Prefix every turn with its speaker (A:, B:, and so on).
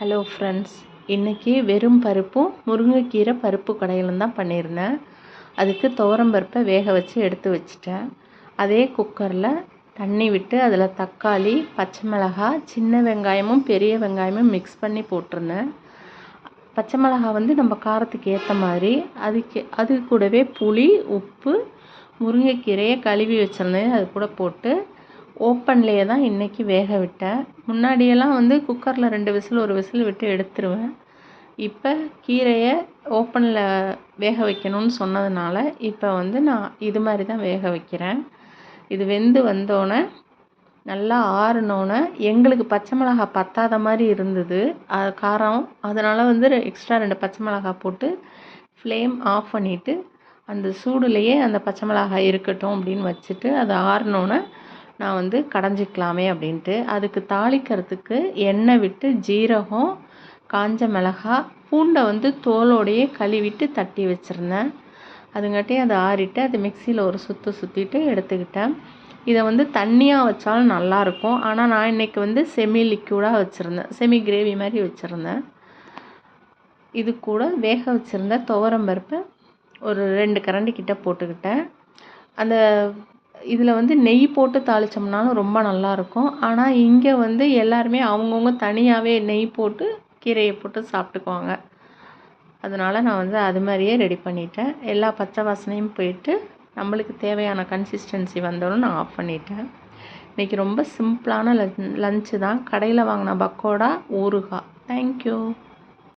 A: Hello friends இன்றைக்கி வெறும் பருப்பும் முருங்கைக்கீரை பருப்பு கடையிலும் தான் பண்ணியிருந்தேன். அதுக்கு துவரம்பருப்பை வேக வச்சு எடுத்து வச்சுட்டேன். அதே குக்கரில் தண்ணி விட்டு அதில் தக்காளி பச்சை மிளகாய் சின்ன வெங்காயமும் பெரிய வெங்காயமும் மிக்ஸ் பண்ணி போட்டிருந்தேன். பச்சை மிளகாய் வந்து நம்ம காரத்துக்கு ஏற்ற மாதிரி அதுக்கு அது கூடவே புளி உப்பு முருங்கைக்கீரையை கழுவி வச்சுருந்தேன். அது கூட போட்டு ஓப்பன்லேயே தான் இன்றைக்கி வேக விட்டேன். முன்னாடியெல்லாம் வந்து குக்கரில் ரெண்டு விசில் ஒரு விசில் விட்டு எடுத்துருவேன். இப்போ கீரையை ஓப்பனில் வேக வைக்கணும்னு சொன்னதுனால இப்போ வந்து நான் இது மாதிரி தான் வேக வைக்கிறேன். இது வெந்து வந்தோடனே நல்லா ஆறினோன்னே எங்களுக்கு பச்சை மிளகா பத்தாத மாதிரி இருந்தது. அது காரம் அதனால் வந்து எக்ஸ்ட்ரா ரெண்டு பச்சை மிளகா போட்டு ஃப்ளேம் ஆஃப் பண்ணிவிட்டு அந்த சூடுலேயே அந்த பச்சை மிளகாய் இருக்கட்டும் அப்படின்னு வச்சுட்டு அது ஆறினோன்னே நான் வந்து கடைஞ்சிக்கலாமே அப்படின்ட்டு அதுக்கு தாளிக்கிறதுக்கு எண்ணெய் விட்டு ஜீரகம் காஞ்ச மிளகா பூண்டை வந்து தோலோடையே கழுவிட்டு தட்டி வச்சுருந்தேன். அதுங்காட்டி அதை ஆறிட்டு அது மிக்சியில் ஒரு சுற்று சுற்றிட்டு எடுத்துக்கிட்டேன். இதை வந்து தண்ணியாக வச்சாலும் நல்லாயிருக்கும். ஆனால் நான் இன்றைக்கி வந்து செமி லிக்யூடாக வச்சுருந்தேன். செமி கிரேவி மாதிரி வச்சுருந்தேன். இது கூட வேக வச்சுருந்த துவரம் பருப்பை ஒரு ரெண்டு கரண்டி கிட்ட போட்டுக்கிட்டேன். அந்த இதில் வந்து நெய் போட்டு தாளித்தோம்னாலும் ரொம்ப நல்லாயிருக்கும். ஆனால் இங்கே வந்து எல்லாருமே அவங்கவுங்க தனியாகவே நெய் போட்டு கீரையை போட்டு சாப்பிட்டுக்குவாங்க. அதனால் நான் வந்து அது மாதிரியே ரெடி பண்ணிட்டேன். எல்லா பச்சை வாசனையும் போயிட்டு நம்மளுக்கு தேவையான கன்சிஸ்டன்சி வந்தோடனே நான் ஆஃப் பண்ணிட்டேன். இன்றைக்கி ரொம்ப சிம்பிளான லன் லஞ்சு தான். கடையில் வாங்கின பக்கோடா ஊறுகாய். தேங்க்யூ